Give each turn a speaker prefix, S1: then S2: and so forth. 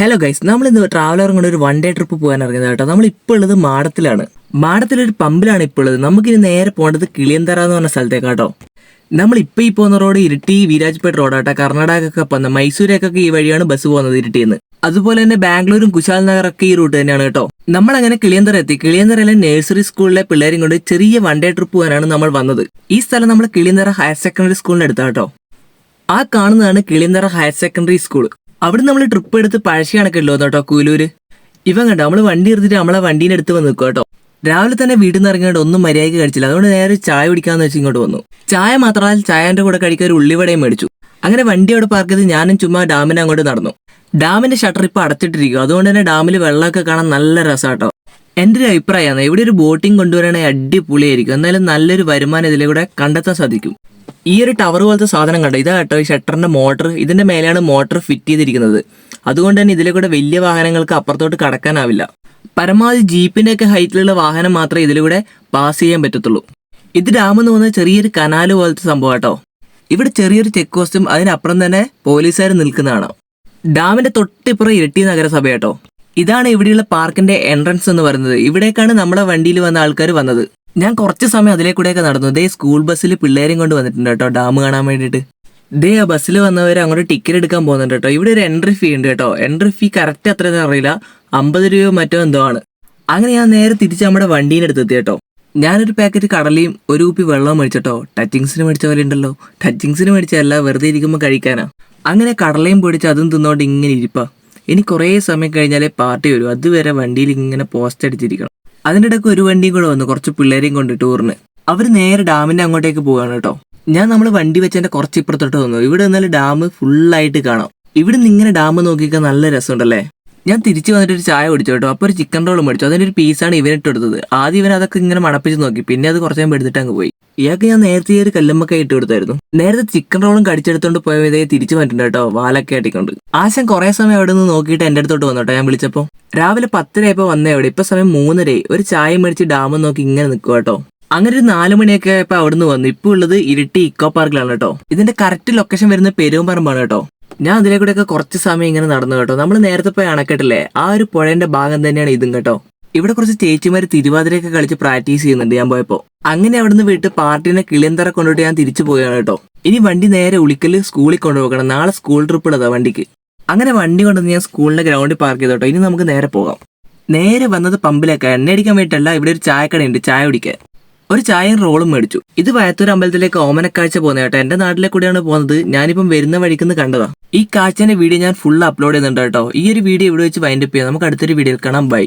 S1: Hello guys നമ്മൾ ഇന്ന് ട്രാവലറും കൊണ്ട് ഒരു വൺ ഡേ ട്രിപ്പ് പോകാൻ ഇറങ്ങുന്നത് കേട്ടോ. നമ്മൾ ഇപ്പോൾ ഉള്ളത് മാടത്തിലാണ്. മാടത്തിലൊരു പമ്പിലാണ് ഇപ്പോൾ ഉള്ളത്. നമുക്കിനി നേരെ പോകേണ്ടത് കിളിയന്തറ എന്ന് പറഞ്ഞ സ്ഥലത്തേക്ക് കേട്ടോ. നമ്മൾ ഇപ്പോൾ ഈ പോകുന്ന റോഡ് ഇരിട്ടി വീരാജ്പേട്ട് റോഡാട്ടോ കർണാടകക്കൊക്കെ പോകുന്നത്. മൈസൂരേക്കൊക്കെ ഈ വഴിയാണ് ബസ് പോകുന്നത് ഇരിട്ടിന്ന്. അതുപോലെ തന്നെ ബാംഗ്ലൂരും കുശാൽ നഗറൊക്കെ ഈ റൂട്ട് തന്നെയാണ് കേട്ടോ. നമ്മൾ അങ്ങനെ കിളിയന്തറ എത്തി. കിളിയന്തറയിലെ നഴ്സറി സ്കൂളിലെ പിള്ളേരും കൊണ്ട് ചെറിയ വൺ ഡേ ട്രിപ്പ് പോകാനാണ് നമ്മൾ വന്നത്. ഈ സ്ഥലം നമ്മൾ കിളിയന്തറ ഹയർ സെക്കൻഡറി സ്കൂളിന്റെ അടുത്താ കേട്ടോ. ആ കാണുന്നതാണ് കിളിയന്തറ ഹയർ സെക്കൻഡറി സ്കൂൾ അവിടെ നമ്മൾ ട്രിപ്പ് എടുത്ത് പഴശ്ശി കണക്കല്ലോ കേട്ടോ കൂലൂര് ഇവൻ കണ്ടോ നമ്മൾ വണ്ടി എടുത്തിട്ട് നമ്മളെ വണ്ടീനെ അടുത്ത് വന്ന് നിൽക്കും കേട്ടോ. രാവിലെ തന്നെ വീട്ടിൽ നിന്ന് ഇറങ്ങിയിട്ട് ഒന്നും മര്യാദയ്ക്ക് കഴിച്ചില്ല. അതുകൊണ്ട് നേരെ ചായ കുടിക്കാന്ന് വെച്ച് ഇങ്ങോട്ട് വന്നു. ചായ മാത്രമല്ല ചായന്റെ കൂടെ കഴിക്കാൻ ഒരു ഉള്ളിവടയും മേടിച്ചു. അങ്ങനെ വണ്ടി അവിടെ പാർക്ക് ചെയ്ത് ഞാനും ചുമ്മാ ഡാമിനെ അങ്ങോട്ട് നടന്നു. ഡാമിന്റെ ഷട്ടർ ഇപ്പൊ അടച്ചിട്ടിരിക്കും അതുകൊണ്ട് തന്നെ ഡാമിൽ വെള്ളമൊക്കെ കാണാൻ നല്ല രസാട്ടോ എന്റെ ഒരു അഭിപ്രായമാണ് ഇവിടെ ഒരു ബോട്ടിംഗ് കൊണ്ടുവരാണെങ്കിൽ അടിപൊളിയായിരിക്കും. എന്നാലും നല്ലൊരു വരുമാനം ഇതിലൂടെ കണ്ടെത്താൻ സാധിക്കും. ഈ ഒരു ടവർ പോലത്തെ സാധനം കണ്ടോ? ഇതാ കേട്ടോ ഈ ഷട്ടറിന്റെ മോട്ടർ. ഇതിന്റെ മേലെയാണ് മോട്ടർ ഫിറ്റ് ചെയ്തിരിക്കുന്നത്. അതുകൊണ്ട് തന്നെ ഇതിലെ കൂടെ വലിയ വാഹനങ്ങൾക്ക് അപ്പുറത്തോട്ട് കടക്കാനാവില്ല. പരമാവധി ജീപ്പിന്റെ ഒക്കെ ഹൈറ്റിലുള്ള വാഹനം മാത്രമേ ഇതിലൂടെ പാസ് ചെയ്യാൻ പറ്റത്തുള്ളൂ. ഇത് ഡാം എന്ന് പറയുന്നത് ചെറിയൊരു കനാൽ പോലത്തെ സംഭവം കേട്ടോ. ഇവിടെ ചെറിയൊരു ചെക്ക് പോസ്റ്റും അതിനപ്പുറം തന്നെ പോലീസുകാർ നിൽക്കുന്നതാണ്. ഡാമിന്റെ തൊട്ടിപ്പുറം ഇരട്ടി നഗരസഭ കേട്ടോ. ഇതാണ് ഇവിടെയുള്ള പാർക്കിന്റെ എൻട്രൻസ് എന്ന് പറയുന്നത്. ഇവിടേക്കാണ് നമ്മുടെ വണ്ടിയിൽ വന്ന ആൾക്കാർ വന്നത്. ഞാൻ കുറച്ച് സമയം അതിലെ കൂടെയൊക്കെ നടന്നു. ദേ സ്കൂൾ ബസ്സിൽ പിള്ളേരെയും കൊണ്ട് വന്നിട്ടുണ്ട് കേട്ടോ ഡാം കാണാൻ വേണ്ടിയിട്ട്. ദേ ആ ബസ്സിൽ വന്നവർ അങ്ങോട്ട് ടിക്കറ്റ് എടുക്കാൻ പോകുന്നുണ്ട് കേട്ടോ. ഇവിടെ ഒരു എൻട്രി ഫീ ഉണ്ട് കേട്ടോ. എൻട്രി ഫീ കറക്റ്റ് അത്ര അറിയില്ല. അമ്പത് രൂപയോ മറ്റോ എന്തോ ആണ്. അങ്ങനെ ഞാൻ നേരെ തിരിച്ച് നമ്മുടെ വണ്ടീന്റെ അടുത്ത് എത്തി കേട്ടോ. ഞാനൊരു പാക്കറ്റ് കടലയും ഒരു കുപ്പി വെള്ളവും മേടിച്ചട്ടോ ടച്ചിങ്സിന് മേടിച്ച പോലെ ഉണ്ടല്ലോ. ടച്ചിങ്സിന് മേടിച്ചല്ല വെറുതെ ഇരിക്കുമ്പോൾ കഴിക്കാനാ. അങ്ങനെ കടലയും പൊടിച്ച് അതും തിന്നോണ്ട് ഇങ്ങനെ ഇരിപ്പാ. ഇനി കുറേ സമയം കഴിഞ്ഞാലേ പാർട്ടി വരും. അതുവരെ വണ്ടിയിൽ ഇങ്ങനെ പോസ്റ്റ് അടിച്ചിരിക്കണം. അതിന്റെ ഇടയ്ക്ക് ഒരു വണ്ടിയും കൂടെ വന്നു കുറച്ച് പിള്ളേരെയും കൊണ്ട് ടൂറിന്. അവർ നേരെ ഡാമിന്റെ അങ്ങോട്ടേക്ക് പോവാണ് കേട്ടോ. ഞാൻ നമ്മൾ വണ്ടി വെച്ചതിന്റെ കുറച്ച് ഇപ്പുറത്തോട്ട് വന്നു. ഇവിടെ നിന്നാൽ ഡാം ഫുള്ളായിട്ട് കാണാം. ഇവിടെ നിന്ന് ഇങ്ങനെ ഡാം നോക്കിക്കാൻ നല്ല രസമുണ്ടല്ലേ? ഞാൻ തിരിച്ചു വന്നിട്ട് ഒരു ചായ കുടിച്ചു കേട്ടോ. അപ്പോൾ ഒരു ചിക്കൻ റോൾ മേടിച്ചു. അതിന്റെ ഒരു പീസാണ് ഇവനിട്ട് എടുത്തത് ആദ്യം ഇവൻ അതൊക്കെ ഇങ്ങനെ മണപ്പിച്ച് നോക്കി. പിന്നെ അത് കുറച്ച് നേരം എടുത്തിട്ട് അങ്ങ് പോയി. ഇയാൾക്ക് ഞാൻ നേരത്തെ ഒരു കല്ലുമ്മക്ക ഇട്ട് കൊടുത്തായിരുന്നു. നേരത്തെ ചിക്കൻ റോളും കടിച്ചെടുത്തോണ്ട് പോയ ഇതേ തിരിച്ചു വന്നിട്ടുണ്ട് കേട്ടോ വാലൊക്കെ ആട്ടിക്കൊണ്ട്. ആശം കുറെ സമയം അവിടെ നിന്ന് നോക്കിയിട്ട് എന്റെ അടുത്തോട്ട് വന്നു ഞാൻ വിളിച്ചപ്പോൾ. രാവിലെ പത്തരയപ്പോ വന്നേ അവിടെ ഇപ്പൊ സമയം മൂന്നരയായി. ഒരു ചായ മേടിച്ച് ഡാം നോക്കി ഇങ്ങനെ നിൽക്കുക കേട്ടോ. അങ്ങനെ ഒരു നാല് മണിയൊക്കെ ആയപ്പോൾ അവിടുന്ന് വന്നു. ഇപ്പൊ ഉള്ളത് ഇരിട്ടി ഇക്കോ പാർക്കിലാണ് കേട്ടോ. ഇതിന്റെ കറക്റ്റ് ലൊക്കേഷൻ വരുന്നത് പെരുമ്പറമ്പാണ് കേട്ടോ. ഞാൻ അതിലെ കൂടെയൊക്കെ കുറച്ച് സമയം ഇങ്ങനെ നടന്നു കേട്ടോ. നമ്മൾ നേരത്തെ പോയി അണക്കെട്ടില്ലേ ആ ഒരു പുഴേന്റെ ഭാഗം തന്നെയാണ് ഇതും കേട്ടോ. ഇവിടെ കുറച്ച് ചേച്ചിമാര് തിരുവാതിരയൊക്കെ കളിച്ച് പ്രാക്ടീസ് ചെയ്യുന്നുണ്ട് ഞാൻ പോയപ്പോ. അങ്ങനെ അവിടുന്ന് വിട്ട് പാർട്ടിനെ കിളിയന്തറ കൊണ്ടുപോയിട്ട് ഞാൻ തിരിച്ചു പോയാണ് കേട്ടോ. ഇനി വണ്ടി നേരെ ഉളിക്കൽ സ്കൂളിൽ കൊണ്ടുപോകണം. നാളെ സ്കൂൾ ട്രിപ്പ് ഉള്ളതാ വണ്ടിക്ക്. അങ്ങനെ വണ്ടി കൊണ്ടുവന്ന് ഞാൻ സ്കൂളിന്റെ ഗ്രൗണ്ടിൽ പാർക്ക് ചെയ്തോട്ടോ ഇനി നമുക്ക് നേരെ പോകാം. നേരെ വന്നത് പമ്പിലേക്ക്. എണ്ണ അടിക്കാൻ വേണ്ടിയിട്ടല്ല ഇവിടെ ഒരു ചായക്കടയുണ്ട്. ചായ കുടിക്കാൻ. ഒരു ചായയും റോളും മേടിച്ചു. ഇത് വയത്തൂർ അമ്പലത്തിലേക്ക് ഓമനക്കാഴ്ച പോകുന്ന കേട്ടോ. എന്റെ നാട്ടിലെ കൂടെയാണ് പോകുന്നത്. ഞാനിപ്പം വരുന്ന വഴിക്കുന്ന് കണ്ടതാ. ഈ കാഴ്ചന്റെ വീഡിയോ ഞാൻ ഫുൾ അപ്ലോഡ് ചെയ്യുന്നുണ്ട് കേട്ടോ. ഈ ഒരു വീഡിയോ ഇവിടെ വെച്ച് വൈൻഡപ്പ് ചെയ്യാം. നമുക്ക് അടുത്തൊരു വീഡിയോ കാണാം. ബൈ